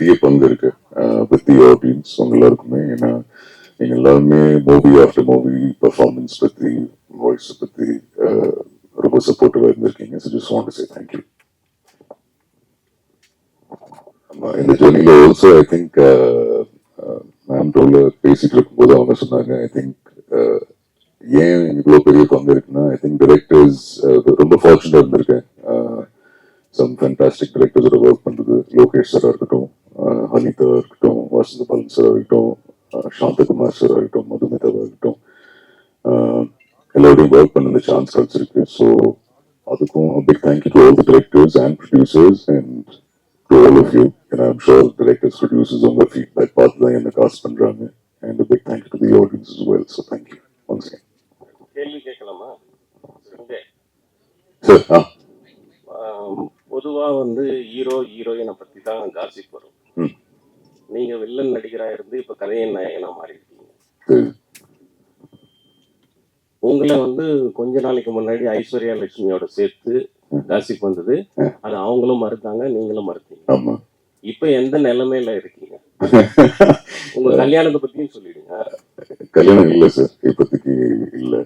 பெரிய பங்கு இருக்கு. வித் தி ஆடியன்ஸ் உங்க எல்லாருக்குமே. ஏன்னா நீங்க எல்லாருமே மூவி ஆஃப்டர் மூவி பெர்ஃபார்மன்ஸ் பத்தி வாய்ஸ் பத்தி ரொம்ப சப்போர்ட்டிவா இருந்திருக்கீங்க. So just want say thank you ஆமா இந்த ஜெர்னில ஆல்சோ ஐ திங்க் மேம் டோல பேசிட்டு இருக்கும்போது அவங்க சொன்னாங்க ஐ திங்க் ஏன் இவ்வளோ பெரிய பங்கு இருக்குன்னா ஐ திங்க் டிரெக்டர்ஸ் ரொம்ப ஃபார்ச்சுனேட் இருந்திருக்கேன். சம் ஃபேண்டாஸ்டிக் டிரெக்டர்ஸோட ஒர்க் பண்ணுறது லோகேஷ் சாராக இருக்கட்டும் ஹனிதா இருக்கட்டும் Vasantha Balan sir uh, Santhakumar sir இருக்கட்டும் மதுமிதாவா இருக்கட்டும் uh, எல்லாரோடையும் ஒர்க் பண்ண சான்ஸ் கிடைச்சிருக்கு. ஸோ அதுக்கும் big thank you to all the directors and producers and to all of you ஏன்னா ஐம் ஷோர் டிரெக்டர்ஸ் ப்ரொடியூசர்ஸ் உங்க ஃபீட்பேக் பார்த்து தான் என்ன காஸ்ட் பண்றாங்க. And big thank you to the audience as well. So thank you once again கேள்வி கேட்கலாமா? Sir ஆ. பொதுவாக வந்து ஹீரோ ஹீரோயினை பற்றி தான் காசிப் வரும் வில்லன் நடிகராக இருந்து இப்போ கதையின் நாயகனா மாறி இருக்கீங்க உங்களை வந்து கொஞ்ச நாளைக்கு முன்னாடி ஐஸ்வர்யா லட்சுமியோட சேர்த்து காசிப் வந்தது. அது அவங்களும் மறுத்தாங்க நீங்களும் மறுத்தீங்க. இப்போ எந்த நிலைமையில இருக்கீங்க? உங்க கல்யாணத்தை பத்தியும் சொல்லிடுங்க. கல்யாணம் இல்லை சார் இப்போதைக்கு இல்லை.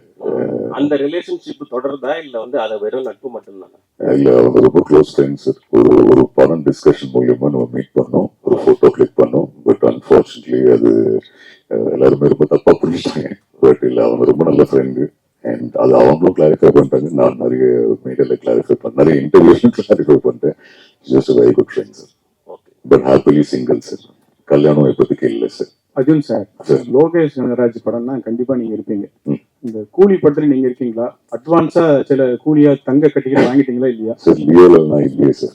அந்த ரிலேஷன்ஷிப் தொடருதா? இல்ல வந்து அதை வெறும் நட்பு மட்டும்தானா? இல்ல அவங்க ரொம்ப க்ளோஸ் ஃப்ரெண்ட்ஸ் ஒரு ஒரு படம் டிஸ்கஷன் மூலியமா நம்ம மீட் பண்ணோம். ஒரு போட்டோ கிளிக் பண்ணோம். பட் அன்பார்ச்சுனேட்லி அது எல்லாருமே ரொம்ப தப்பா புரிஞ்சுட்டாங்க. பட் இல்ல அவங்க ரொம்ப நல்ல ஃப்ரெண்டு அண்ட் அது அவங்களும் கிளாரிஃபை பண்ணிட்டாங்க. நான் நிறைய மீடியால கிளாரிஃபை பண்ண நிறைய இன்டர்வியூஸ்ல கிளாரிஃபை பண்ணிட்டேன். Just very good friend sir okay but happily single sir கல்யாணம் இப்போதைக்கு இல்லை sir Arjun sir sir Lokesh Kanagaraj படம்னா கண்டிப்பா நீங்க இருப்பீங்க. இந்த கூலி படத்துல நீங்க இருக்கீங்களா? அட்வான்ஸா சில கூலியா தங்க கட்டிகள் வாங்கிட்டீங்களா இல்லையா? சார் லியோல நான் இல்லையே சார்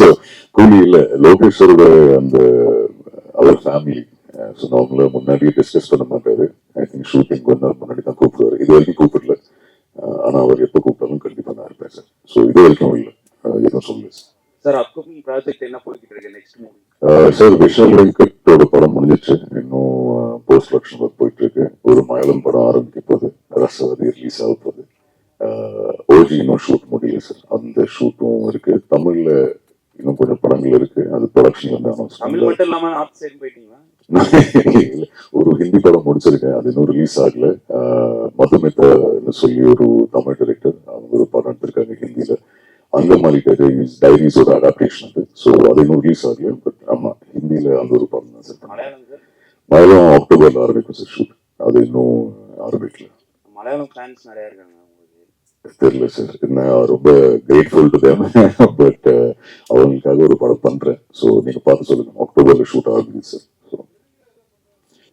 ஸோ கூலி இல்லை. லோகேஸ்வரோட அந்த அவர் ஃபேமிலி ஸோ அவங்கள முன்னாடியே டிஸ்கஸ் பண்ண மாட்டாரு. ஐ திங்க் ஷூட்டிங் கொஞ்ச நாள் முன்னாடி தான் கூப்பிடுவாரு. இது வரைக்கும் கூப்பிடல. அஹ், ஆனா அவர் எப்போ கூப்பிட்டாலும் கண்டிப்பா நான் இருப்பேன் சார் ஸோ இது வரைக்கும் இல்லை. அஹ், எதுவும் சொல்லல சார் அப்கமிங் ப்ராஜெக்ட் என்ன போய்கிட்டு இருக்கு நெக்ஸ்ட் மூவி சார் விஷால் வெங்கட்டோட படம் முடிஞ்சிச்சு இன்னும் போஸ்ட் ப்ரொடக்ஷன் ஒர்க் போயிட்டு இருக்கு ஒரு மயிலம் படம் ஆரம்பிக்க போகுது ரசவதி ரிலீஸ் ஆக போகுது ஓஜி இன்னும் ஷூட் முடியல சார் அந்த ஷூட்டும் இருக்கு. தமிழ்ல இன்னும் கொஞ்சம் படங்கள் இருக்கு. அது போயிட்டீங்களா? இல்ல, ஒரு ஹிந்தி படம் முடிச்சிருக்கேன். அது இன்னும் ரிலீஸ் ஆகல. அஹ், மதுமிதான்னு சொல்லி ஒரு தமிழ் டைரக்டர் அவங்க ஒரு படம் எடுத்திருக்காங்க ஹிந்தியில. அங்கமாலி டைரிஸ் டைரிஸோட அடாப்டேஷன் அது. ஸோ அது இன்னும் ரிலீஸ் ஆகல. பட் ஆமா ஹிந்தியில அந்த ஒரு படம் தான் சார்? மலையாளம் அக்டோபர்ல ஆரம்பிக்கும் சார் ஷூட் அது இன்னும் ஆரம்பிக்கல. மலையாளம் ஃபேன்ஸ் நிறைய இருக்காங்க. தெரியல சார் நான் ரொம்ப கிரேட்ஃபுல் டு தேம் பட் அவங்களுக்காக ஒரு படம் பண்றேன். ஸோ நீங்க பார்த்து சொல்லுங்க. அக்டோபர்ல ஷூட் ஆகுது சார்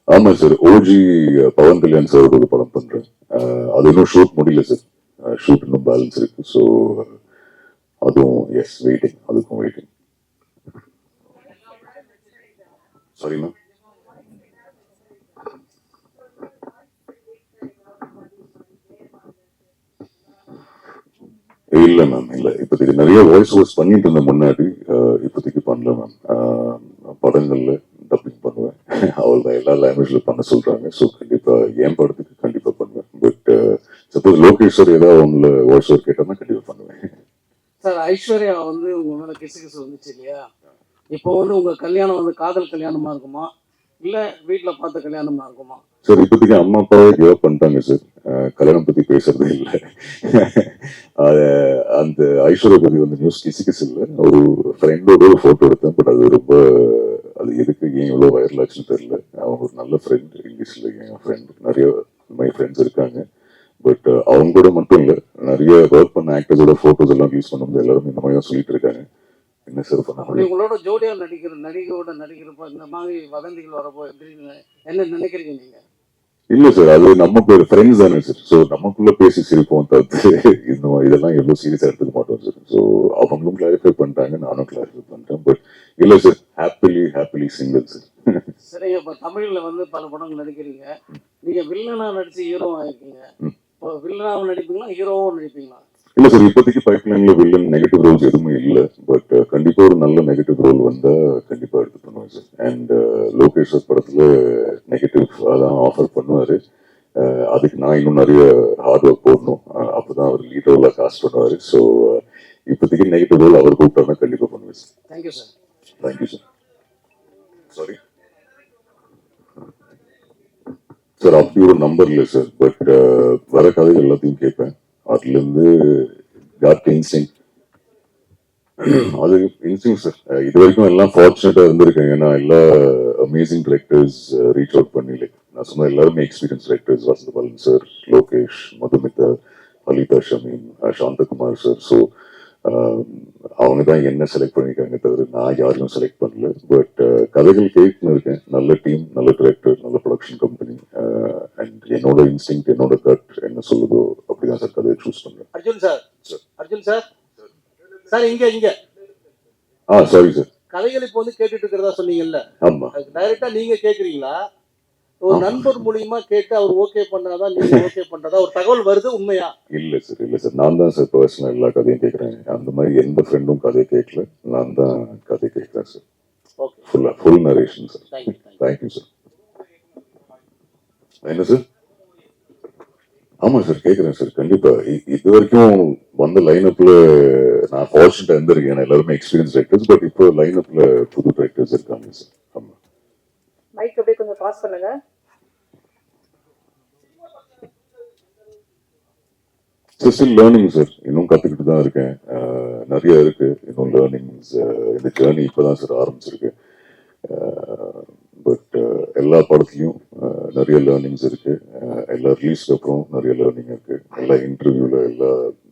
ஆமா sir OG uh, Pawan Kalyan sir ஒரு படம் பண்றேன். Uh, அது இன்னும் ஷூட் முடியல சார் ஷூட் uh, இன்னும் பேலன்ஸ் இருக்கு. ஸோ அதுவும் எஸ் வெயிட்டிங் அதுக்கும் வெயிட்டிங் சாரி மேம் இல்ல மேம் இல்ல. இப்போதைக்கு நிறைய வாய்ஸ் ஓவர்ஸ் பண்ணிட்டு இருந்தேன் முன்னாடி இப்போதைக்கு பண்ணல மேம் படங்கள்ல டப்பிங் பண்ணுவேன். அவள் தான் எல்லா லாங்குவேஜ்ல பண்ண சொல்றாங்க. ஸோ கண்டிப்பா என் படத்துக்கு கண்டிப்பா பண்ணுவேன். பட் சப்போஸ் லோகேஷ் சார் ஏதாவது உங்களை வாய்ஸ் ஓவர் கேட்டோம்னா கண்டிப்பா பண்ணுவேன். சார் ஐஸ்வர்யா வந்து உங்க மேல கிசு கிசு வந்துச்சு இல்லையா? இப்போ வந்து உங்க கல்யாணம் வந்து காதல் கல்யாணமா இருக்குமா? இல்ல வீட்ல பார்த்த கல்யாணமா இருக்குமா? சார் இப்போதைக்கு அம்மா அப்பாவே கிவ் பண்ணிட்டாங்க சார். கல்யாணம் பத்தி பேசுறதே இல்லை. அந்த ஐஸ்வர்யா பத்தி வந்து நியூஸ் கிசு கிசு இல்லை. ஒரு ஃப்ரெண்டோட ஒரு போட்டோ எடுத்தேன். பட் அது ரொம்ப அது எதுக்கு ஏன் இவ்வளோ வைரல் ஆச்சுன்னு தெரியல. அவங்க ஒரு நல்ல ஃப்ரெண்ட் இங்கிலீஷ்ல என் ஃப்ரெண்ட் நிறைய மை ஃப்ரெண்ட்ஸ் இருக்காங்க. பட் அவங்க கூட மட்டும் இல்லை. நிறைய ஒர்க் பண்ண ஆக்டர்ஸோட ஃபோட்டோஸ் எல்லாம் யூஸ் பண்ணும்போது எல்லாரும் இந்த மாதிரி சொல்லிட்டு இருக்காங்க. என்ன சார் பண்ண முடியும்? உங்களோட ஜோடியா நடிக்கிற நடிகையோட நடிக்கிறப்ப இந்த மாதிரி வதந்திகள் வரப்போ எப்படி என்ன நினைக்கிறீங்க நீங்க? இல்ல சார் அது நம்ம பேர் ஃப்ரெண்ட்ஸ் தானே சார். ஸோ நமக்குள்ள பேசி சிரிப்போம் தவிர்த்து இன்னும் இதெல்லாம் எவ்வளவு சீரியஸா எடுத்துக்க மாட்டோம் சார். ஸோ அவங்களும் கிளாரிஃபை பண்ணிட்டாங்க நானும் கிளாரிஃபை பண்ணிட்டேன் பட் இல்ல sir happily happily single sir. சரிங்க இப்ப தமிழ்ல வந்து பல படங்கள் நடிக்கிறீங்க. நீங்க வில்லனா நடிச்சு ஹீரோ ஆயிருக்கீங்க ம். இப்போ வில்லனாவும் நடிப்பீங்களா ஹீரோவும் நடிப்பீங்களா? இல்ல சார் இப்போதைக்கு பைப்லைன்ல வில்லன் நெகட்டிவ் ரோல்ஸ் எதுவுமே இல்ல. பட் கண்டிப்பா ஒரு நல்ல நெகட்டிவ் ரோல் வந்தா கண்டிப்பா எடுத்து பண்ணுவேன் சார் அண்ட் லோகேஷ் சார் படத்துல நெகட்டிவ் தான் ஆஃபர் பண்ணுவாரு. அஹ், அதுக்கு நான் இன்னும் நிறைய ஹார்ட் ஒர்க் போடணும். அப்பதான் அவர் லீட் ரோலா காஸ்ட் பண்ணுவாரு. ஸோ இப்போதைக்கு நெகட்டிவ் ரோல் அவர் கூப்பிட்டாருன்னா கண்டிப்பா பண்ணுவேன் sir thank you sir thank you sir sorry sir அப்படி ஒரு நம்பர் இல்லை சார் பட் வர கதை எல்லாத்தையும் கேட்பேன் அதுல இருந்து காட் இன்ஸ்டிங் அது இன்ஸ்டிங் சார் இது வரைக்கும் எல்லாம் ஃபார்ச்சுனேட்டாக இருந்திருக்கேன். ஏன்னா எல்லா அமேசிங் டிரெக்டர்ஸ் ரீச் அவுட் பண்ணி லைக் நான் சொன்ன எல்லாருமே experience directors Vasantha Balan sir Lokesh Madhumitha Halitha Shameem Santhakumar sir so அவங்க தான் என்ன செலக்ட் பண்ணியிருக்காங்க தவிர நான் யாரையும் செலக்ட் பண்ணல. பட் கதைகள் கேட்டுன்னு இருக்கேன். நல்ல டீம் நல்ல டிரெக்டர் நல்ல ப்ரொடக்ஷன் கம்பெனி அண்ட் என்னோட இன்ஸ்டிங் என்னோட கட் என்ன சொல்லுதோ கதையை சூஸ் பண்றேன் Arjun sir. Arjun sir. Sir இங்க இங்க. ஆ சாரி சார் கதைகள் இப்போ வந்து கேட்டுட்டு இருக்கிறதா சொன்னீங்கல்ல? ஆமா. அதுக்கு டைரக்டா நீங்க கேக்குறீங்களா? ஒரு நண்பர் மூலியமா கேட்டு அவர் ஓகே பண்ணாதான் நீங்க ஓகே பண்றதா ஒரு தகவல் வருது உண்மையா? இல்ல சார் இல்ல சார் நான் தான் சார் பர்சனல் எல்லா கதையும் கேட்கறேன் அந்த மாதிரி எந்த ஃப்ரெண்டும் கதையை கேட்கல நான் தான் கதை கேட்கறேன் சார் ஓகே ஃபுல்லா full narration sir thank you thank you sir என்ன சார் ஆமா சார் கேட்குறேன் சார் கண்டிப்பா. இ- இது வரைக்கும் வந்த லைனப்ல நான் ஃபார்ச்சுனேட்டா இருந்திருக்கேன். எல்லாருமே எக்ஸ்பீரியன்ஸ் ரைட்டர்ஸ் பட் இப்போ லைனப்ல புது ரைட்டர்ஸ் இருக்காங்க சார் ஆமா. மைக் அப்படியே கொஞ்சம் பாஸ் பண்ணுங்க. சார் ஸ்டில் லேர்னிங் சார் இன்னும் கத்துக்கிட்டு தான் இருக்கேன். நிறைய இருக்கு. இன்னும் லேர்னிங்ஸ் இந்த ஜேர்னி இப்பதான் சார் ஆரம்பிச்சிருக்கு. பட் எல்லா படத்துலையும் நிறைய லேர்னிங்ஸ் இருக்கு. எல்லா ரிலீஸ்க்கு அப்புறம் நிறைய லேர்னிங் இருக்கு. எல்லா இன்டர்வியூல எல்லா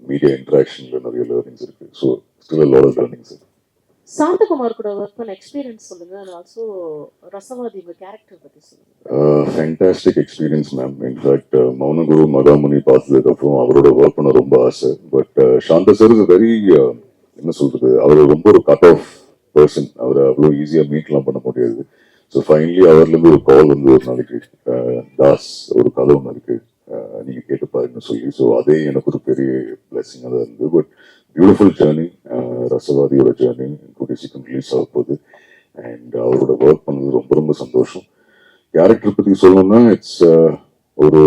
மீடியா இன்டராக்ஷன்ல நிறைய லேர்னிங்ஸ் இருக்கு. So still lot of learning sir Santhakumar கூட ஒர்க் பண்ண எக்ஸ்பீரியன்ஸ் சொல்லுங்க. அண்ட் ஆல்சோ ரசவாதி உங்க கேரக்டர் பத்தி சொல்லுங்க. Fantastic experience ma'am in fact Mounaguru Magamuni பார்த்ததுக்கு அப்புறம் அவரோட ஒர்க் பண்ண ரொம்ப ஆசை. பட் சாந்த சார் இஸ் வெரி என்ன சொல்றது? அவர் ரொம்ப ஒரு கட் ஆஃப் பர்சன் அவரை அவ்வளோ ஈஸியாக மீட்லாம் பண்ண முடியாது. ஸோ ஃபைனலி அவர்லேருந்து ஒரு கால் வந்து ஒரு நாளைக்கு தாஸ் ஒரு கதை ஒன்று இருக்கு. நீங்கள் கேட்டு பாருங்கன்னு சொல்லி. ஸோ அதே எனக்கு ஒரு பெரிய பிளெஸிங்காக தான் இருந்தது. பட் பியூட்டிஃபுல் ஜேர்னி ரசவாதியோட ஜேர்னி கூடிய சீக்கிரம் ரிலீஸ் ஆக போகுது. அண்ட் அவரோட ஒர்க் பண்ணது ரொம்ப ரொம்ப சந்தோஷம். கேரக்டர் பற்றி சொல்லணும்னா இட்ஸ் ஒரு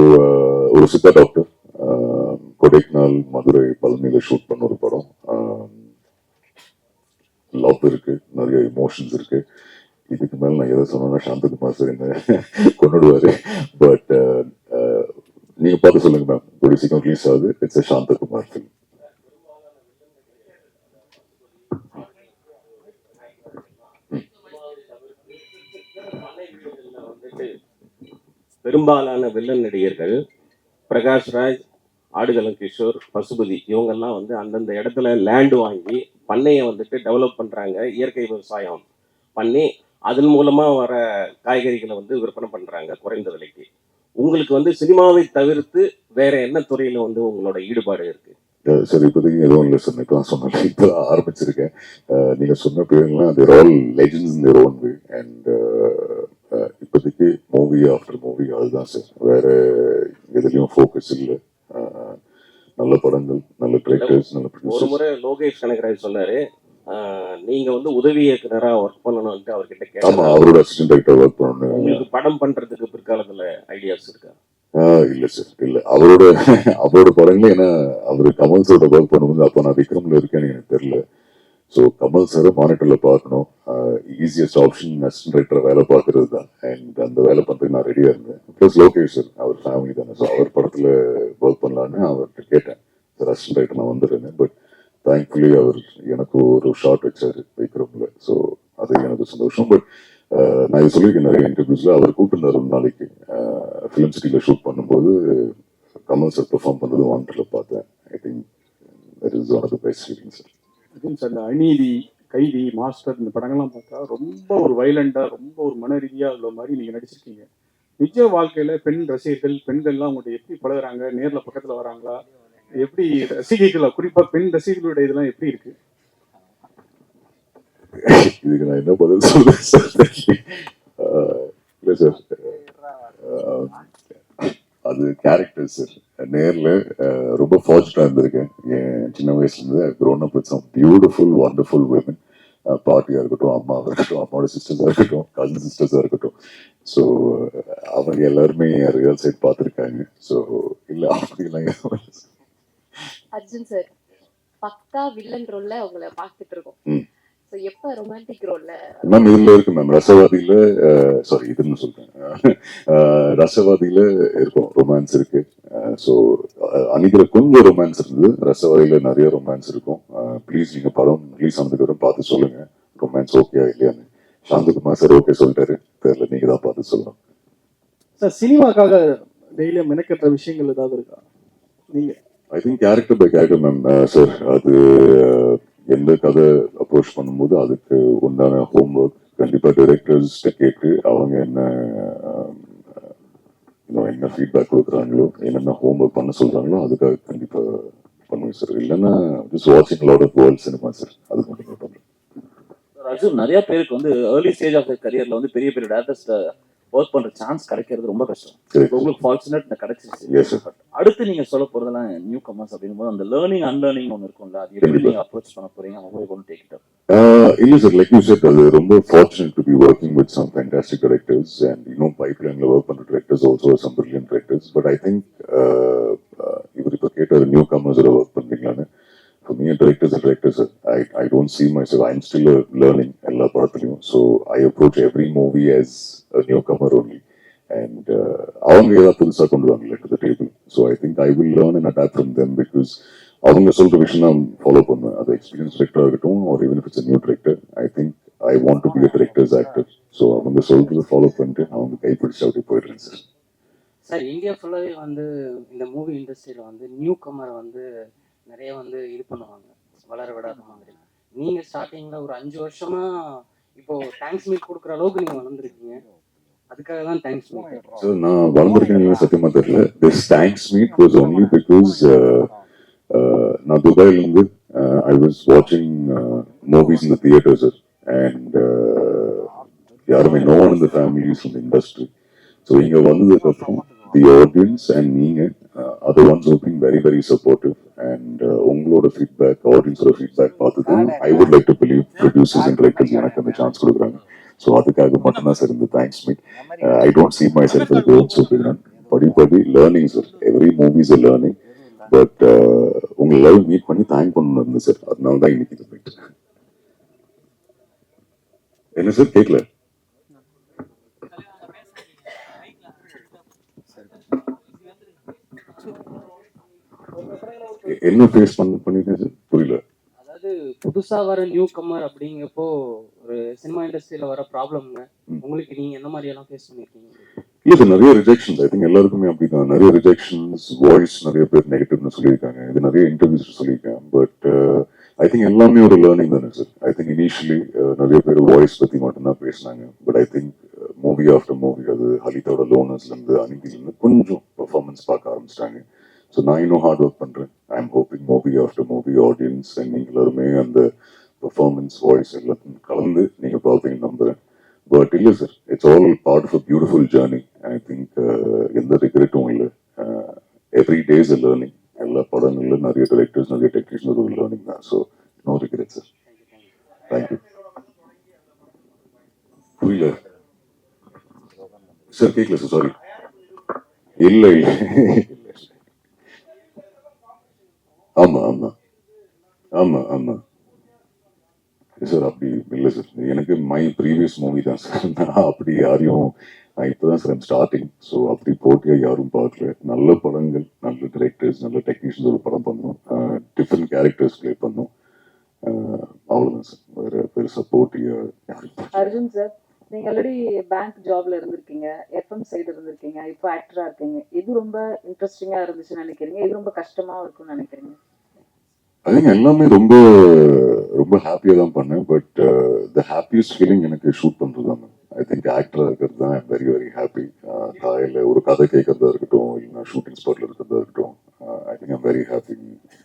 ஒரு சித்தா டாக்டர் கொடைக்கானல் மதுரை பழனியில ஷூட் பண்ண ஒரு படம். லவ் இருக்கு. நிறைய இமோஷன்ஸ் இருக்கு. இதுக்கு மேல நான் எதை சொன்னா சாந்தகுமார் சார் என்ன கொண்டுடுவாரு பட் uh, uh, நீங்க பார்த்து சொல்லுங்க மேம் கூடிய சீக்கிரம் ரிலீஸ் ஆகுது. இட்ஸ் சாந்தகுமார் ஃபிலிம் பெரும்பாலான வில்லன் நடிகர்கள் பிரகாஷ்ராஜ் ஆடுகளம் கிஷோர் பசுபதி இவங்கெல்லாம் வந்து அந்தந்த இடத்துல லேண்ட் வாங்கி பண்ணையை வந்துட்டு டெவலப் பண்றாங்க. இயற்கை விவசாயம் பண்ணி அதன் மூலமா வர காய்கறிகளை வந்து விற்பனை பண்றாங்க குறைந்த விலைக்கு. உங்களுக்கு வந்து சினிமாவை தவிர்த்து வேற என்ன துறையில வந்து உங்களோட ஈடுபாடு இருக்கு? சரி இப்போதைக்கு எதுவும் இல்லை சார் இப்போ சொன்னேன். இப்போ ஆரம்பிச்சிருக்கேன். அஹ் நீங்க சொன்ன பேருங்களாம் they're all legends in their own way and இப்போதைக்கு மூவி ஆஃப்டர் மூவி அதுதான் சார் வேற எதுலையும் ஃபோக்கஸ் இல்லை. நல்ல படங்கள் நல்ல டிரெக்டர்ஸ் நல்ல ஒரு முறை லோகேஷ் கனகராஜ் சொன்னாரு நீங்க வந்து உதவி இயக்குனரா ஒர்க் பண்ணணும்ட்டு அவர்கிட்ட கேட்டாங்க அவரோட அசிஸ்டன்ட் டைரக்டர் ஒர்க் பண்ணணும். உங்களுக்கு படம் பண்றதுக்கு பிற்காலத்துல ஐடியாஸ் இருக்கா? இல்ல சார் இல்ல. அவரோட அவரோட படங்களே ஏன்னா அவரு கமல் சாரோட ஒர்க் பண்ணும்போது அப்போ நான் விக்ரம்ல இருக்கேன்னு எனக்கு தெரியல. ஸோ கமல் சாரை மானிட்டர்ல பார்க்கணும். ஈஸியஸ்ட் ஆப்ஷன் அசிஸ்டன்ட் ரைட்டர் வேலை பார்க்கறது தான். அண்ட் அந்த வேலை பண்றதுக்கு நான் ரெடியா இருந்தேன். ப்ளஸ் லோகேஷ் சார் அவர் ஃபேமிலி தானே. ஸோ அவர் படத்துல ஒர்க் பண்ணலான்னு அவர்கிட்ட கேட்டேன். சார் அசிஸ்டன்ட் ரைட்டர் நான் வந்துடுறேன் பட் தேங்க்ஃபுல்லி அவர் எனக்கு ஒரு ஷார்ட் வச்சாரு விக்ரம்ல ஸோ அது எனக்கு சந்தோஷம். பட் uh, நான் இது சொல்லியிருக்கேன் நிறைய இன்டர்வியூஸ்ல அவர் கூப்பிட்டுருந்தார் ஒரு நாளைக்கு. ஃபிலிம் சிட்டியில் ஷூட் பண்ணும்போது கமல் சார் பெர்ஃபார்ம் பண்ணது வாண்டர்ல பார்த்தேன். I think that is one of the best feeling sir sir இந்த அநீதி கைதி மாஸ்டர் இந்த படங்கள்லாம் பார்த்தா ரொம்ப ஒரு வைலண்டா ரொம்ப ஒரு மன ரீதியாக உள்ள மாதிரி நீங்கள் நடிச்சிருக்கீங்க. நிஜ வாழ்க்கையில் பெண் ரசிகர்கள் பெண்கள்லாம் உங்கள்கிட்ட எப்படி பழகுறாங்க? நேரில் பக்கத்தில் வராங்களா? எப்படி ரசிகைகளா குறிப்பா பெண் ரசிகர்களோட இதெல்லாம் எப்படி இருக்கு? இதுக்கு நான் என்ன பதில் சொல்றேன் சார்? ஆஹ் சார். அது கேரக்டர் சார். நேர்ல ரொம்ப ஃபார்ச்சுனாக இருந்திருக்கேன். என் சின்ன வயசுலேருந்து grown up with some beautiful wonderful woman பாட்டியாக இருக்கட்டும் அம்மாவாக இருக்கட்டும் அம்மாவோட சிஸ்டர்ஸாக இருக்கட்டும் கசின் சிஸ்டர்ஸாக இருக்கட்டும். ஸோ அவங்க எல்லாருமே ரியல் சைட் பார்த்துருக்காங்க. ஸோ இல்லை அப்படிலாம் எதுவும் அர்ஜுன் சார் பக்கா வில்லன் ரோல்ல உங்களை பார்த்துட்டு இருக்கோம். எப்போ ரொமான்டிக் ரோல்ல மேம் இதுல இருக்கு மேம் ரசவாதியில சாரி இதுன்னு சொல்றேன். ரசவாதியில இருக்கும் ரொமான்ஸ் இருக்கு. ஸோ அன்னைக்குல கொஞ்சம் ரொமான்ஸ் இருந்தது. ரசவாதியில நிறைய ரொமான்ஸ் இருக்கும். ப்ளீஸ் நீங்க படம் ரிலீஸ் ஆனதுக்கு பார்த்து சொல்லுங்க. ரொமான்ஸ் ஓகே இல்லையான்னு. சாந்தகுமார் சார் ஓகே சொல்லிட்டாரு. தெரியல நீங்க தான் பார்த்து சொல்லணும். சார் சினிமாக்காக டெய்லியும் மெனக்கெட்ட விஷயங்கள் ஏதாவது இருக்கா? நீங்க I think character by character ma'am sir அது uh, எந்த கதை அப்ரோச் பண்ணும்போது அதுக்கு உண்டான ஹோம்ஒர்க் கண்டிப்பா டைரக்டர்ஸ் கேட்டு அவங்க என்ன uh, என்ன ஃபீட்பேக் கொடுக்குறாங்களோ என்னென்ன ஹோம்ஒர்க் பண்ண சொல்றாங்களோ அதுக்காக கண்டிப்பா பண்ணுவேன் சார் இல்லைன்னா ஜஸ்ட் வாட்சிங் lot of world cinema sir அது மட்டும் பண்ணுறேன் அர்ஜுன் நிறைய பேருக்கு வந்து ஏர்லி ஸ்டேஜ் ஆஃப் கரியர்ல வந்து பெரிய பெரிய டேரக்டர்ஸ் ஒர்க் பண்ற சான்ஸ் கிடைக்கிறது ரொம்ப கஷ்டம். உங்களுக்கு ஃபார்ச்சுனேட் கிடைச்சிருச்சு. அடுத்து நீங்க சொல்ல போறதெல்லாம் நியூ கமர்ஸ் அப்படிங்கும் போது அந்த லேர்னிங் அன்லேர்னிங் ஒன்று இருக்கும்ல அது எப்படி. நீங்க அப்ரோச் பண்ண போறீங்க? உங்களுக்கு ஒன்று டேக் இல்ல சார் லைக் யூ செட் அது ரொம்ப fortunate to be working with some fantastic directors and இன்னும் பைப் லைன்ல ஒர்க் பண்ற directors also some brilliant directors but I think இவர் இப்போ கேட்டார் நியூ கமர்ஸில் ஒர்க் பண்றீங்களான்னு For me, directors are directors. I, I don't see myself. I'm still uh, learning எல்லா படத்துலையும். So I approach every movie as a newcomer only. And uh, அவங்க ஏதாவது புதுசாக கொண்டு வாங்கல to the table so I think I will learn and adapt from them because அவங்க சொல்ற விஷயம் நான் ஃபாலோ பண்ணுவேன் அது எக்ஸ்பீரியன்ஸ் டிரெக்டராக இருக்கட்டும் ஒரு even it's new director I think I want to be a directors actor so அவங்க சொல்றதை ஃபாலோ பண்ணிட்டு அவங்க கைப்பிடிச்சு அப்படியே போயிடுறேன் சார் சார் இந்தியா ஃபுல்லாகவே வந்து இந்த மூவி இண்டஸ்ட்ரியில் வந்து நியூ கமரை வந்து நிறைய வந்து இது பண்ணுவாங்க வளர விடாத மாதிரி நீங்க ஸ்டார்டிங்கில் ஒரு அஞ்சு வருஷமா இப்போ தேங்க்ஸ் மீட் கொடுக்குற அளவுக்கு நீங்கள் வளர்ந்துருக்கீங்க. அதுக்காக தான் தேங்க்ஸ் மீட் ஸோ நான் வளர்ந்துருக்கேன் சத்தியமா தெரியல. This thanks meet was only because நான் துபாயில இருந்து ஐ வாஸ் வாட்சிங் movies in theatre sir and யாருமே நோ ஒன் இந்த ஃபேமிலிஸ் இந்த இண்டஸ்ட்ரி ஸோ இங்கே வந்ததுக்கு அப்புறம் தி ஆடியன்ஸ் அண்ட் நீங்க other ones hoping very very supportive and உங்களோட ஃபீட்பேக் ஆடியன்ஸோட ஃபீட்பேக் பார்த்து தான் I would like to believe producers and directors எனக்கு அந்த சான்ஸ் கொடுக்குறாங்க. ஸோ அதுக்காக மட்டும்தான் சார் இந்த thanks meet I don't see myself as going superhero படி படி learning sir every movies a learning but உங்களை லவ் மீட் பண்ணி தேங்க் பண்ணணும் சார் அதனால தான் இன்னைக்கு இது போயிட்டு என்ன சார் கேட்கல என்ன ஃபேஸ் பண்ண பண்ணிருக்கேன் சார் புரியல. அதாவது புதுசாக வர நியூ கமர் அப்படிங்கப்போ ஒரு சினிமா இண்டஸ்ட்ரியில் வர ப்ராப்ளம்ங்க உங்களுக்கு நீங்கள் என்ன மாதிரியெல்லாம் ஃபேஸ் பண்ணியிருக்கீங்க இல்ல சார் நிறைய ரிஜெக்ஷன்ஸ் ஐ திங்க் எல்லாருக்குமே அப்படிதான். நிறைய ரிஜெக்ஷன்ஸ் வாய்ஸ் நிறைய பேர் நெகட்டிவ்னு சொல்லியிருக்காங்க. இது நிறைய இன்டர்வியூஸ் சொல்லியிருக்கேன் பட் ஐ திங்க் எல்லாமே ஒரு லேர்னிங் தானே சார் ஐ திங்க் இனிஷியலி நிறைய பேர் வாய்ஸ் பத்தி மட்டும்தான் பேசினாங்க. But I think movie after movie அது ஹலிதாவோட லோனர்ஸ்ல இருந்து அனிதில இருந்து கொஞ்சம் பெர்ஃபார்மன்ஸ் பார்க்க ஆரம்பிச்சிட்டாங்க. ஸோ நான் இன்னும் ஹார்ட் ஒர்க் பண்ணுறேன் I am hoping movie after movie audience and எல்லாருமே அந்த பெர்ஃபார்மன்ஸ் வாய்ஸ் எல்லாத்தையும் கலந்து நீங்கள் பார்ப்பீங்க நம்புறேன். பட் இல்லை sir it's all part of a beautiful journey I think எந்த ரிக்ரெட்டும் இல்லை. எவ்ரி டேஸ் அ லேர்னிங் எல்லா படங்கள்ல நிறைய டேரக்டர்ஸ் நிறைய டெக்னீஷியன் ஒரு லேர்னிங் தான். So no regret sir thank you புரியல. சார் கேட்கல சார் சாரி இல்லை இல்லை. ஆமா ஆமா. ஆமா ஆமா. சார் அப்படி இல்லை சார் எனக்கு மை ப்ரீவியஸ் மூவி தான் சார் நான் அப்படி யாரையும் நான் இப்போதான் சார் ஸ்டார்டிங் ஸோ அப்படி போட்டியாக யாரும் பார்க்கல. நல்ல படங்கள் நல்ல டிரெக்டர்ஸ் நல்ல டெக்னீஷியன்ஸ் ஒரு படம் பண்ணோம். டிஃப்ரெண்ட் கேரக்டர்ஸ் ப்ளே பண்ணோம். அவ்வளோதான் சார் வேற பெருசாக போட்டியாக யாரும் அர்ஜுன் சார் நீங்க ஆல்ரெடி பேங்க் ஜாப்ல இருந்திருக்கீங்க எஃப்எம் சைடு இருந்திருக்கீங்க இப்போ ஆக்டரா இருக்கீங்க. இது ரொம்ப இன்ட்ரெஸ்டிங்கா இருந்துச்சுன்னு நினைக்கிறீங்க? இது ரொம்ப கஷ்டமா இருக்கும்னு நினைக்கிறீங்க? அதுங்க எல்லாமே ரொம்ப ரொம்ப ஹாப்பியாக தான் பண்ணேன் பட் த ஹாப்பியஸ்ட் ஃபீலிங் எனக்கு ஷூட் பண்ணுறது தான். ஐ திங்க் ஆக்டராக இருக்கிறது தான் வெரி வெரி ஹாப்பி காலையில் ஒரு கதை கேட்கறதா இருக்கட்டும் இல்லைன்னா ஷூட்டிங் ஸ்பாட்டில் இருக்கிறதா இருக்கட்டும் I think I'm very happy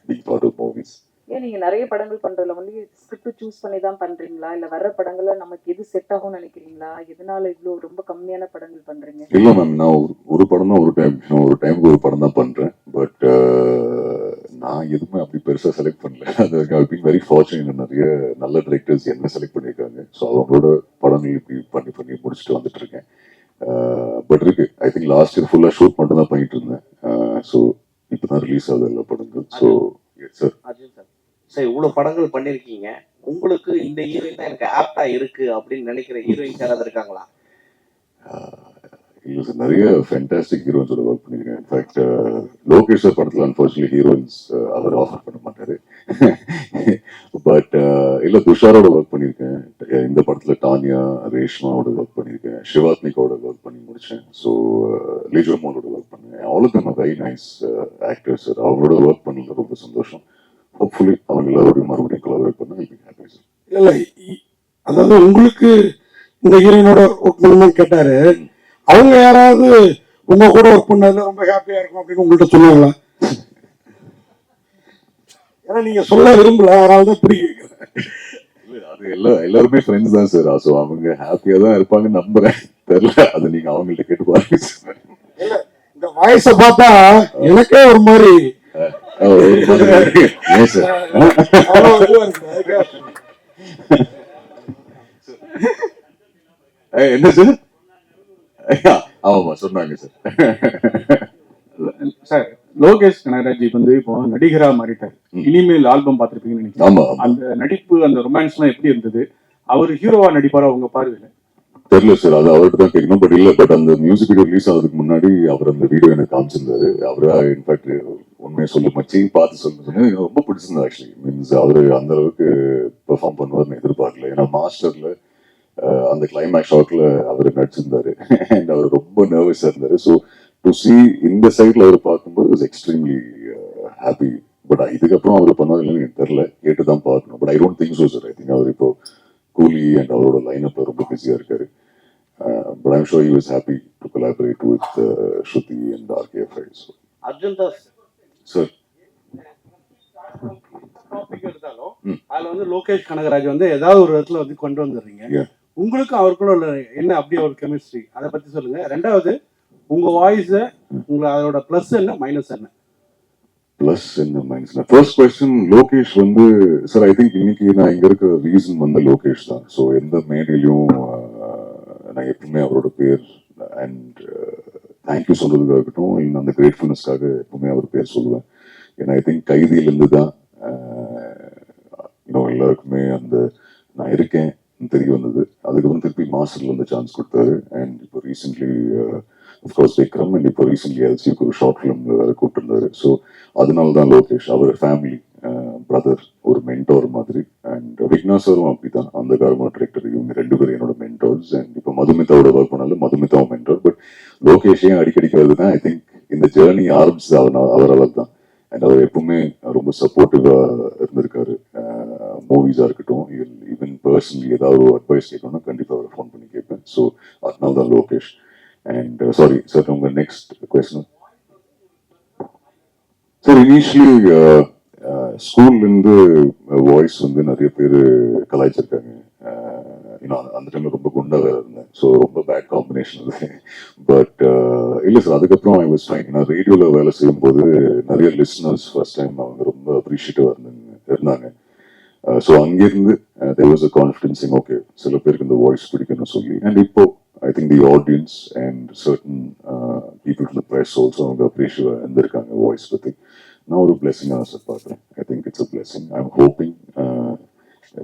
being part of movies ஏன் நீங்க நிறைய படங்கள் பண்றதுல வந்து ஸ்கிரிப்ட் சூஸ் பண்ணி தான் பண்றீங்களா? இல்ல வர்ற படங்கள்ல நமக்கு எது செட் ஆகும்னு நினைக்கிறீங்களா? எதனால இவ்வளோ ரொம்ப கம்மியான படங்கள் பண்றீங்க? இல்லை மேம் நான் ஒரு படம் தான் ஒரு டைம் ஒரு டைமுக்கு ஒரு படம் தான் பண்ணுறேன் பட் நான் எதுவுமே அப்படி பெருசாக செலக்ட் பண்ணல. அது ஐ பீன் வெரி ஃபார்ச்சுனேட் நிறைய நல்ல டிரெக்டர்ஸ் என்ன செலக்ட் பண்ணியிருக்காங்க. ஸோ அவங்களோட படங்கள் இப்படி பண்ணி பண்ணி முடிச்சுட்டு வந்துட்டு இருக்கேன். பட் இருக்கு. ஐ திங்க் லாஸ்ட் இயர் ஃபுல்லாக ஷூட் மட்டும் தான் பண்ணிட்டு இருந்தேன். ஸோ இப்போ தான் ரிலீஸ் ஆகுது எல்லா படங்கள். So sir Arjun sir sir இவ்வளோ படங்கள் பண்ணியிருக்கீங்க உங்களுக்கு இந்த ஹீரோயின் தான் எனக்கு ஆப்டா இருக்கு அப்படின்னு நினைக்கிற ஹீரோயின்ஸ் யாராவது இருக்காங்களா? இல்லை சார் நிறைய ஃபேண்டாஸ்டிக் ஹீரோயின்ஸோட ஒர்க் பண்ணியிருக்கேன் இன்ஃபேக்ட் லோகேஷ் சார் படத்தில் அன்ஃபார்ச்சுனேட் ஹீரோயின்ஸ் அவர் ஆஃபர் பண்ண மாட்டார். பட் இல்லை துஷாரோட ஒர்க் பண்ணியிருக்கேன் இந்த படத்தில் டானியா ரேஷ்மாவோட ஒர்க் பண்ணியிருக்கேன் சிவாத்மிகாவோட ஒர்க் பண்ணி முடித்தேன் ஸோ லிஜோமோனோட ஒர்க் பண்ணேன். All them very nice actors sir அவரோட ஒர்க் பண்ணல ரொம்ப சந்தோஷம். ஹோப்ஃபுல்லி அவங்க எல்லாரோடையும் மறுபடியும் கொலாபரேட் பண்ண ஹாப்பி சார் இல்ல அதாவது உங்களுக்கு இந்த ஹீரோயினோட ஒர்க் பண்ணணும்னு கேட்டாரு. அவங்க யாராவது உங்க கூட ஒர்க் பண்ணதுல ரொம்ப ஹாப்பியா இருக்கும் அப்படின்னு உங்கள்ட்ட சொன்னாங்களா ஏன்னா நீங்க சொல்ல விரும்பல அதனால தான். இல்ல, அது எல்லா எல்லாருமே ஃப்ரெண்ட்ஸ் தான் சார் ஸோ அவங்க ஹாப்பியா தான் இருப்பாங்கன்னு நம்புறேன். தெரியல அது நீங்க அவங்கள்ட்ட கேட்டு பாருங்க. இந்த வாய்ஸ பார்த்தா எனக்கே ஒரு மாதிரி என்ன சார் ஆமாமா சொன்னாங்க சார் சார் லோகேஷ் கனகராஜ் வந்து இப்போ நடிகரா மாறிட்டார். இனிமேல் ஆல்பம் பார்த்திருப்பீங்கன்னு நினைக்கிறேன். ஆமா ஆமா. அந்த நடிப்பு அந்த ரொமான்ஸ்லாம் எப்படி இருந்தது? அவர் ஹீரோவா நடிப்பாரா உங்க பார்வையில? தெரியல சார் அது அவர்கிட்ட தான் கேட்கணும். பட் இல்லை பட் அந்த மியூசிக் வீடியோ ரிலீஸ் ஆகிறதுக்கு முன்னாடி அவர் அந்த வீடியோ எனக்கு காமிச்சிருந்தாரு. அவரா இன்ஃபேக்ட் உண்மையை சொல்லி மச்சி பார்த்து சொல்லு சொன்னேன். எனக்கு ரொம்ப பிடிச்சிருந்தது ஆக்சுவலி மீன்ஸ் அவர் அந்த அளவுக்கு பெர்ஃபார்ம் பண்ணுவார்னு எதிர்பார்க்கல. ஏன்னா மாஸ்டர்ல அந்த கிளைமேக்ஸ் ஷாட்ல அவர் நடிச்சிருந்தாரு. அண்ட் அவர் ரொம்ப நர்வஸாக இருந்தாரு. ஸோ டு சி இந்த சைட்ல அவர் பார்க்கும்போது இஸ் எக்ஸ்ட்ரீம்லி ஹாப்பி பட் இதுக்கப்புறம் அவர் பண்ணது இல்லைன்னு எனக்கு தெரியல. கேட்டு தான் பார்க்கணும். But I don't think so sir I think அவர் இப்போ கூலி அண்ட் அவரோட லைனப்ல ரொம்ப பிஸியா இருக்காரு. But I'm sure you is happy to collaborate with Shruti and RKFI so Arjun Das sir topic எடுத்தாலும் ம். அதுல வந்து லோகேஷ் கனகராஜ் வந்து ஏதாவது ஒரு இடத்துல வந்து கொண்டு வந்துடுறீங்க. உங்களுக்கும் அவருக்குள்ள உள்ள என்ன அப்படியே ஒரு கெமிஸ்ட்ரி அதை பத்தி சொல்லுங்க. ரெண்டாவது உங்க வாய்ஸ் உங்க அதோட பிளஸ் என்ன மைனஸ் என்ன? பிளஸ் என்ன மைண்ட்ஸ்ல ஃபர்ஸ்ட் கொஸ்டின் லோகேஷ் வந்து சார் ஐ திங்க் இன்னைக்கு நான் இங்க இருக்க ரீசன் வந்து லோகேஷ் தான். ஸோ எந்த மேடையிலையும் நான் எப்பவுமே அவரோட பேர் அண்ட் தேங்க்யூ சொல்றதுக்காக இருக்கட்டும் இல்லை அந்த கிரேட்ஃபுல்னஸ்க்காக எப்பவுமே அவர் பேர் சொல்லுவேன். ஏன்னா ஐ திங்க் கைதியிலேருந்து தான் இன்னும் எல்லாருக்குமே அந்த நான் இருக்கேன் தெரிய வந்தது. அதுக்கப்புறம் திருப்பி மாஸ்டர்ல வந்து சான்ஸ் கொடுத்தாரு. அண்ட் இப்போ recently of course Vikram and இப்போ ரீசென்ட்லி எல்சிக்கு ஒரு ஷார்ட் ஃபிலிம்ல வேற கூப்பிட்டுருந்தாரு. ஸோ அதனால தான் லோகேஷ் அவர் ஃபேமிலி பிரதர் ஒரு மென்டோர் மாதிரி. அண்ட் விக்னா சாரும் அப்படிதான் அந்த கார்மா டிரெக்டர் இவங்க ரெண்டு பேரும் என்னோட மென்டோர்ஸ் அண்ட் இப்போ மதுமிதாவோட ஒர்க் பண்ணாலும் மதுமிதாவும் மென்டோர் பட் லோகேஷ் ஏன் அடிக்கடிக்கிறதுனா ஐ திங்க் இந்த ஜேர்னி ஆரம்பிச்சது அவனால் அவரால் தான். அண்ட் அவர் எப்பவுமே ரொம்ப சப்போர்ட்டிவா இருந்திருக்காரு. Uh, மூவிஸா இருக்கட்டும் ஈவன் பர்சனலி ஏதாவது ஒரு அட்வைஸ் கேட்கணும்னா கண்டிப்பா அவரை ஃபோன் பண்ணி கேட்பேன். ஸோ அதனால தான் லோகேஷ். அண்ட் சாரி சார் உங்க நெக்ஸ்ட் கொஸ்டின் சார் இனிஷியலி ஸ்கூல்ல இருந்து வாய்ஸ் வந்து நிறைய பேர் கலாய்ச்சிருக்காங்க. Uh, நான் அந்த டைம்ல ரொம்ப குண்டாக இருந்தேன். ஸோ ரொம்ப பேட் காம்பினேஷன் அது. பட் இல்லை சார் அதுக்கப்புறம் ஐ வாஸ் ஃபைன் நான் ரேடியோவில் வேலை செய்யும்போது நிறைய லிஸ்னர்ஸ் ஃபர்ஸ்ட் டைம் அவங்க ரொம்ப அப்ரிஷியேட்டிவாக இருந்தாங்க. இருந்தாங்க ஸோ அங்கேருந்து தேர் வாஸ் அ கான்ஃபிடென்சிங் ஓகே சில பேருக்கு இந்த வாய்ஸ் பிடிக்கணும்னு சொல்லி. அண்ட் இப்போ I think the audience and certain people to press also அவங்க அப்ரிஷியேட் இருந்திருக்காங்க வாய்ஸ் பற்றி நான் ஒரு பிளெஸிங்காக சார் பார்க்குறேன் I think it's a blessing I am hoping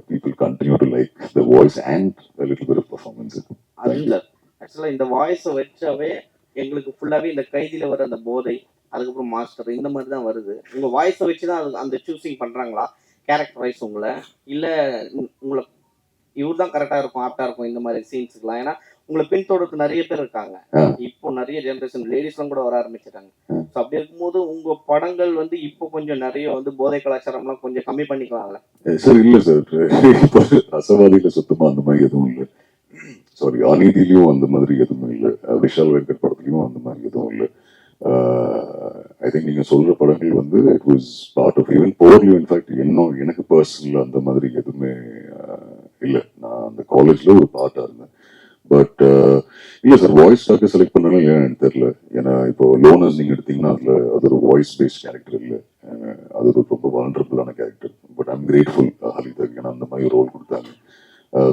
people continue to like the voice and little bit performance Arjun sir ஆக்சுவலா இந்த வாய்ஸை வச்சாவே எங்களுக்கு ஃபுல்லாவே இந்த கைதியில வர அந்த போதை அதுக்கப்புறம் மாஸ்டர் இந்த மாதிரி தான் வருது. உங்க வாய்ஸை வச்சு தான் அது- அந்த சூஸிங் பண்றாங்களா? கேரக்டர் வைஸ் உங்களை? இல்ல உங்களை இவர் தான் கரெக்டா இருக்கும் ஆப்டா இருக்கும் இந்த மாதிரி சீன்ஸுக்குலாம் ஏன்னா உங்களை பின்தொடர்ந்து நிறைய பேர் இருக்காங்க. இப்போ நிறைய ஜெனரேஷன் லேடிஸ்லாம் கூட வர ஆரம்பிச்சிட்டாங்க. ஸோ அப்படி இருக்கும்போது உங்க படங்கள் வந்து இப்போ கொஞ்சம் நிறைய வந்து போதை கலாச்சாரம்லாம் கொஞ்சம் கம்மி பண்ணிக்கலாம்ல? சார் இல்ல சார் ரசவாதியில சுத்தமா அந்த மாதிரி எதுவும் இல்லை. சாரி அநீதியிலையும் அந்த மாதிரி எதுவும் இல்லை. விஷால் வெங்கட் படத்துலையும் அந்த மாதிரி எதுவும் இல்லை. ஐ திங்க் நீங்க சொல்ற படங்கள் வந்து it was part of even போர்லையும் in fact இன்னும் எனக்கு பர்சனல் அந்த மாதிரி எதுவுமே இல்லை. நான் அந்த காலேஜ்ல ஒரு பார்ட்டா இருந்தேன். பட் இல்ல சார் வாய்ஸ்க்காக செலக்ட் பண்ணணும் இல்லையா எனக்கு தெரியல? ஏன்னா இப்போ லோனர்ஸ் நீங்க எடுத்தீங்கன்னா அதுல அது ஒரு வாய்ஸ் பேஸ்ட் கேரக்டர் இல்லை. அது ஒரு ரொம்ப வல்னரபிளான character but I'm grateful Halitha ஏன்னா அந்த மாதிரி ரோல் கொடுத்தாங்க.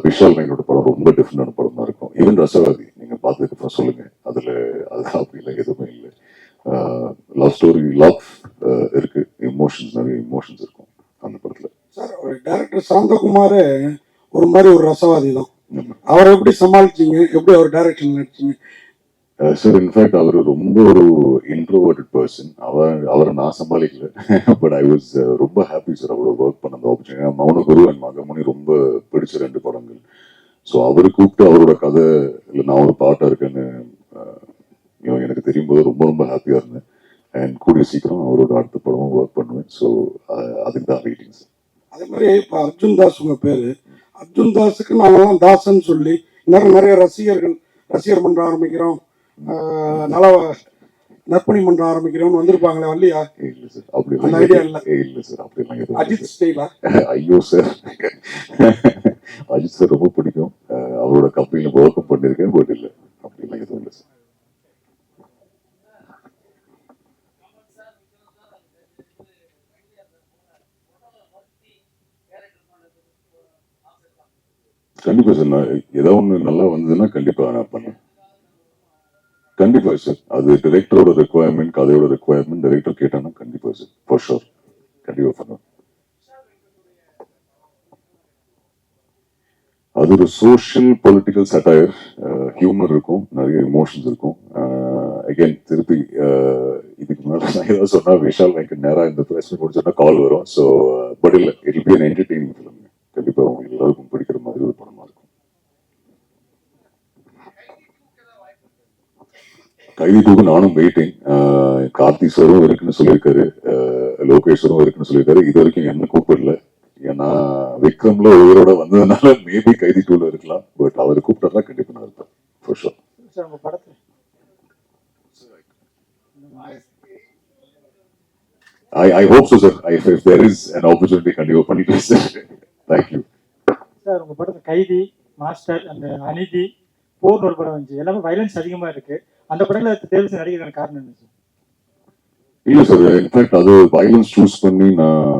விஷால் வெங்கடோட படம் ரொம்ப டிஃப்ரெண்டான படம் இருக்கும். ஈவன் ரசவாதி நீங்க பார்த்ததுக்கு அப்புறம் சொல்லுங்க. அதுல அது அப்படி இல்லை. எதுவுமே இல்லை லவ் ஸ்டோரி லவ் இருக்கு. எமோஷன்ஸ் நிறைய எமோஷன்ஸ் இருக்கும் அந்த படத்துல. சார் ஒரு டேரக்டர் டைரக்டர் சாந்தகுமார் ஒரு மாதிரி ஒரு ரசவாதி தான். அவரை எப்படி சமாளிச்சீங்க? எப்படி அவர் டைரக்ஷன் நடிச்சீங்க? சார் இன்ஃபேக்ட் அவர் ரொம்ப ஒரு இன்ட்ரோவர்டட் பர்சன் அவர் அவரை நான் சமாளிக்கல. பட் ஐ வாஸ் ரொம்ப ஹாப்பி சார் அவரோட ஒர்க் பண்ண அந்த ஆப்பர்ச்சுனிட்டி மௌனகுரு அண்ட் மகமுனி ரொம்ப பிடிச்ச ரெண்டு படங்கள். ஸோ அவர் கூப்பிட்டு அவரோட கதை இல்லை நான் ஒரு பாட்டாக இருக்கேன்னு uh, எனக்கு தெரியும் போது ரொம்ப ரொம்ப ஹாப்பியாக இருந்தேன். அண்ட் கூடிய சீக்கிரம் அவரோட அடுத்த படமும் ஒர்க் பண்ணுவேன். ஸோ அதுக்கு தான் வெயிட்டிங் சார் அதே மாதிரி இப்போ அர்ஜுன் தாஸ் உங்க பேரு. அர்ஜுன் தாஸுக்கு நாங்கெல்லாம் தாசன் சொல்லி இன்னும் நிறைய ரசிகர்கள் ரசிகர் மன்றம் ஆரம்பிக்கிறோம். நல நற்பணி மன்றம் ஆரம்பிக்கிறோம்னு வந்திருப்பாங்களே வரலையா இல்லை சார் அப்படி அந்த idea இல்ல. இல்லை. சார் இல்லை அஜித் ஸ்டைலா? ஐயோ சார் அஜித் சார் ரொம்ப பிடிக்கும். அவரோட கம்பெனியில் ஒர்க்கும் பண்ணியிருக்கேன் பட் இல்லை அப்படிலாம் எதுவும் இல்லை சார் கண்டிப்பா சார் நான் ஏதாவது ஒன்று நல்லா வந்ததுன்னா கண்டிப்பா நான் பண்ணேன் கண்டிப்பா சார் அது டிரெக்டரோட ரெக்குவயர்மெண்ட் கதையோட ரெக்குவயர்மெண்ட் டிரெக்டர் கேட்டானா கண்டிப்பா சார் ஃபார் ஷோர் கண்டிப்பா பண்ணுவேன். அது ஒரு சோஷியல் பொலிட்டிக்கல் சட்டையர் ஹியூமர் இருக்கும் நிறைய இமோஷன்ஸ் இருக்கும். அகெயின் திருப்பி இதுக்கு முன்னாடி நான் ஏதாவது சொன்னா விஷால் எனக்கு நேரா இந்த பிரச்சனை மீட் சொன்னா கால் வரும் ஸோ பட் இல்லை it be an entertaining film கண்டிப்பா உங்களுக்கு எல்லாருக்கும் பிடிக்கிற மாதிரி ஒரு படமா இருக்கும். கைதி டூக்கு நானும் வெயிட்டிங் கார்த்தி சாரும் இருக்குன்னு சொல்லியிருக்காரு. லோகேஷரும் இருக்குன்னு சொல்லியிருக்காரு. இது வரைக்கும் என்ன கூப்பிடல. ஏன்னா விக்ரம்ல உயிரோட வந்ததுனால மேபி கைதி டூல இருக்கலாம். பட் அவர் கூப்பிட்டாருன்னா கண்டிப்பா நான் இருப்பேன். For sure. சார் உங்க படத்துல? I, I hope so, sir. I, if there is an opportunity, கண்டிப்பா பண்ணிட்டு சார் தேங்க்யூ சார் உங்க படத்துல கைதி மாஸ்டர் அந்த அநீதி போர்னு ஒரு படம் வந்துச்சு. எல்லாமே வயலன்ஸ் அதிகமா இருக்கு. அந்த படங்களை தேர்வு செய்ய நடிக்கிறதுக்கான காரணம் என்ன இல்ல சார் இன்ஃபேக்ட் அது வயலன்ஸ் சூஸ் பண்ணி நான்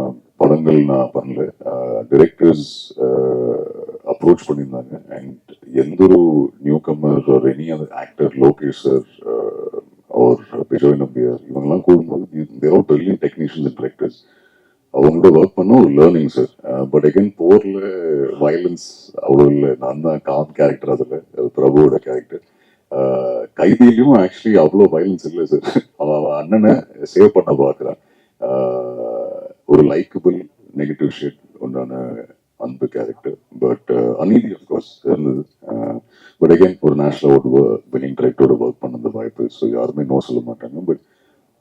படங்கள் நான் பண்ணல. டிரெக்டர்ஸ் அப்ரோச் பண்ணியிருந்தாங்க. அண்ட் எந்த ஒரு நியூ கம்மர் ஒரு any other actor Lokesh sir அவர் விஜய் நம்பியார் இவங்கெல்லாம் கூடும்போது there are technicians and directors அவங்களோட ஒர்க் பண்ண ஒரு லேர்னிங் சார் பட் அகைன் போர்ல வயலன்ஸ் அவ்வளோ இல்லை. நான் தான் காம் கேரக்டர் அதில். பிரபுவோட கேரக்டர் uh, கைதியிலையும் ஆக்சுவலி அவ்வளோ வயலன்ஸ் இல்லை சார் அவன் அவன் அண்ணனை சேவ் பண்ண பார்க்குறான். Uh, ஒரு லைக்கபிள் நெகட்டிவ் ஷேட் உண்டான Anbu character but Aneethi of course இருந்தது. Uh, பட் அகைன் ஒரு நேஷனல் அவார்டு வினிங் டிரெக்டரோட ஒர்க் பண்ண அந்த வாய்ப்பு. ஸோ யாருமே நோ சொல்ல மாட்டாங்க. பட்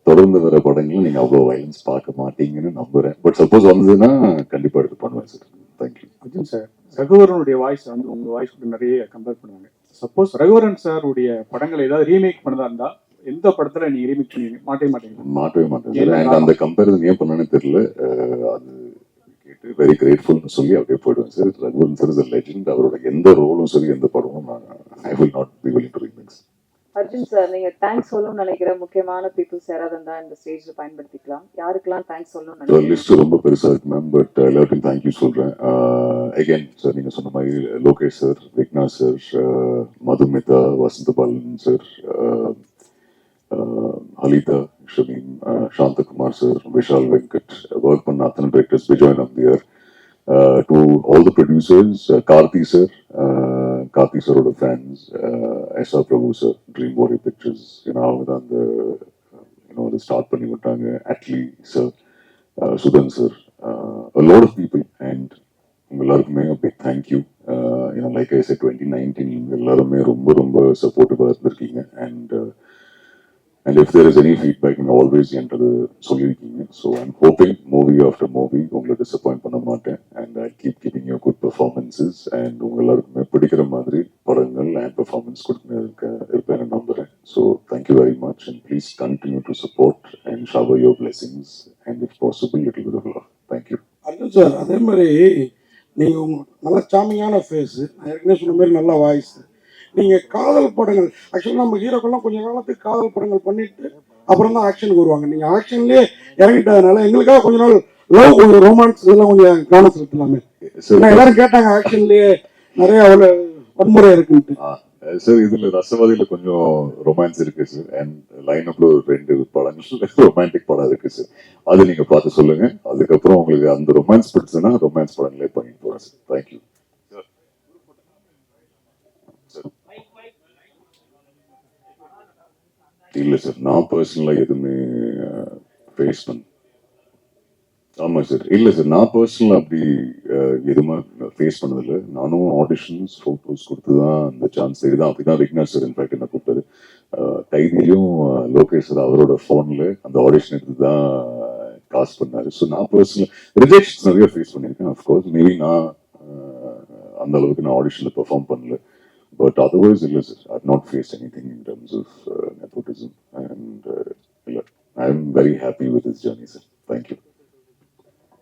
தொடர்ந்து வர படங்களும் நீங்க அவ்வளோ வயலன்ஸ் பார்க்க மாட்டீங்கன்னு நம்புறேன். பட் சப்போஸ் வந்ததுன்னா கண்டிப்பா எடுத்து பண்ணுவேன் sir thank you Arjun sir ரகுவரனுடைய voice வந்து உங்க வாய்ஸ் கூட நிறைய கம்பேர் பண்ணுவாங்க. சப்போஸ் ரகுவரன் சாருடைய படங்களை ஏதாவது ரீமேக் பண்ணதா இருந்தா எந்த படத்துல நீங்க ரீமேக் பண்ணி மாட்டே மாட்டீங்க மாட்டவே மாட்டேன் அந்த கம்பேரிசன் ஏன் பண்ணனே தெரியல. அது கேட்டு வெரி கிரேட்ஃபுல்னு சொல்லி அப்படியே போயிடுவேன் sir Raghuvaran sir is legend அவரோட எந்த ரோலும் சரி எந்த படமும் நான் I will not be willing to remakes Arjun sir நீங்க தேங்க்ஸ் சொல்லணும்னு நினைக்கிற முக்கியமான பீப்புள்ஸ் யாராவது இருந்தா இந்த ஸ்டேஜ்ல பயன்படுத்திக்கலாம். யாருக்கெல்லாம் தேங்க்ஸ் சொல்லணும்னு லிஸ்ட் ரொம்ப பெருசா இருக்கு மேம் பட் எல்லாருக்கும் தேங்க்யூ சொல்றேன். அகைன் சார் நீங்க சொன்ன மாதிரி Lokesh sir Vigna sir Madhumitha Vasantha Balan sir Halitha Shameem Santhakumar sir Vishal Venkat work பண்ண அத்தனை directors Vijay Nambiar to all the producers Karthi sir Karthi சாரோட fans S R Prabhu sir Dream Warrior Pictures ஏன்னா அவங்க தான் அந்த you know அதை start பண்ணி விட்டாங்க. Atlee sir uh, sir sir, of people and உங்க எல்லாருக்குமே பிக் தேங்க்யூ ஏன்னா like I say twenty nineteen எல்லாருமே ரொம்ப ரொம்ப சப்போர்ட்டிவாக இருந்திருக்கீங்க. And and if there is any feedback நீங்கள் ஆல்வேஸ் என்றது சொல்லியிருக்கீங்க so I'm hoping movie after movie உங்களை டிசப்பாயிண்ட் பண்ண மாட்டேன். And I keep keeping you good performances and உங்கள் எல்லாருக்குமே பிடிக்கிற மாதிரி படங்கள் அண்ட் பெர்ஃபார்மன்ஸ் கொடுக்க இருக்க இருப்பேன்னு நம்புகிறேன் so thank you very much and please continue to support and shower your blessings and if possible it with love thank you Arjun sir அதே மாதிரி நீங்கள் உங்க நல்ல சாமியான ஃபேஸ் நான் ஏற்கனவே சொன்ன மாதிரி நல்ல வாய்ஸ் நீங்க காதல் படங்கள். ஆக்சுவலாக நம்ம ஹீரோக்கெல்லாம் கொஞ்ச காலத்துக்கு காதல் படங்கள் பண்ணிட்டு அப்புறம் தான் ஆக்ஷனுக்கு வருவாங்க. நீங்க ஆக்ஷன்லயே இறங்கிட்டதுனால எங்களுக்காக கொஞ்ச நாள் லவ் கொஞ்சம் ரொமான்ஸ் இதெல்லாம் கொஞ்சம் கவனம் செலுத்தலாமே. எல்லாரும் கேட்டாங்க ஆக்ஷன்லயே நிறைய அவ்வளோ வன்முறை இருக்குன்ட்டு. சார் இதுல ரசவாதியில கொஞ்சம் ரொமான்ஸ் இருக்கு சார் அண்ட் லைன் அப்ல ஒரு ரெண்டு படங்கள் ரொமான்டிக் படம் இருக்கு சார் அது நீங்க பார்த்து சொல்லுங்க. அதுக்கப்புறம் உங்களுக்கு அந்த ரொமான்ஸ் பிடிச்சதுன்னா ரொமான்ஸ் படங்களே பண்ணிட்டு போறேன் சார் தேங்க்யூ இல்ல சார் நான் பர்சனலா எதுவுமே ஃபேஸ் பண்ண ஆமா சார் இல்ல சார் நான் பர்சனலா அப்படி எதுவுமே ஃபேஸ் பண்ணதில்லை. நானும் ஆடிஷன்ஸ் ஃபோட்டோஸ் கொடுத்து தான் அந்த சான்ஸ் தான் அப்படிதான் சார் இன்ஃபேக்ட் என்ன கூப்பிட்டது அஹ், கைதிலையும் லோகேஷ் சார் அவரோட ஃபோனில் அந்த ஆடிஷன் எடுத்து தான் காசு பண்ணாரு. ஸோ நான் பர்சனல் ரிஜெக்ஷன்ஸ் நிறைய ஃபேஸ் பண்ணியிருக்கேன். அஃப்கோர்ஸ் மேபி நான் அந்த அளவுக்கு நான் ஆடிஷனில் பெர்ஃபார்ம் பண்ணல. But otherwise, I've not faced anything in terms of uh, nepotism, and uh, I'm very happy with this journey, sir. Thank you.